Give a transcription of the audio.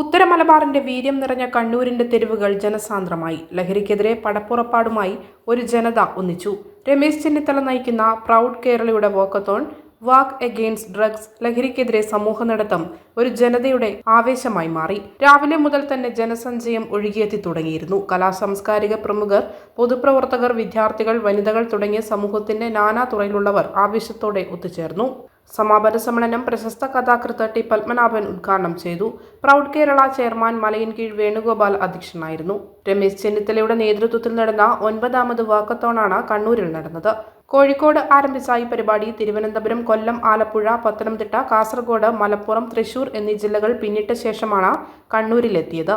ഉത്തര മലബാറിന്റെ വീര്യം നിറഞ്ഞ കണ്ണൂരിന്റെ തെരുവുകൾ ജനസാന്ദ്രമായി. ലഹരിക്കെതിരെ പടപ്പുറപ്പാടുമായി ഒരു ജനത ഒന്നിച്ചു. രമേശ് ചെന്നിത്തല നയിക്കുന്ന പ്രൗഡ് കേരളയുടെ വോക്കത്തോൺ വാക്ക് എഗെയിൻസ്റ്റ് ഡ്രഗ്സ് ലഹരിക്കെതിരെ സമൂഹ നടത്തം ഒരു ജനതയുടെ ആവേശമായി മാറി. രാവിലെ മുതൽ തന്നെ ജനസഞ്ചയം ഒഴുകിയെത്തി തുടങ്ങിയിരുന്നു. കലാസാംസ്കാരിക പ്രമുഖർ പൊതുപ്രവർത്തകർ വിദ്യാർത്ഥികൾ വനിതകൾ തുടങ്ങിയ സമൂഹത്തിന്റെ നാനാ തുറയിലുള്ളവർ ആവേശത്തോടെ ഒത്തുചേർന്നു. സമാപന സമ്മേളനം പ്രശസ്ത കഥാകൃത്ത് ടി പത്മനാഭൻ ഉദ്ഘാടനം ചെയ്തു. പ്രൗഡ് കേരള ചെയർമാൻ മലയിൻ കീഴ് വേണുഗോപാൽ അധ്യക്ഷനായിരുന്നു. രമേശ് ചെന്നിത്തലയുടെ നേതൃത്വത്തിൽ നടന്ന ഒൻപതാമത് വാക്കത്തോണാണ് കണ്ണൂരിൽ നടന്നത്. കോഴിക്കോട് ആരംഭിച്ച ഈ പരിപാടി തിരുവനന്തപുരം കൊല്ലം ആലപ്പുഴ പത്തനംതിട്ട കാസർഗോഡ് മലപ്പുറം തൃശൂർ എന്നീ ജില്ലകൾ പിന്നിട്ട ശേഷമാണ് കണ്ണൂരിലെത്തിയത്.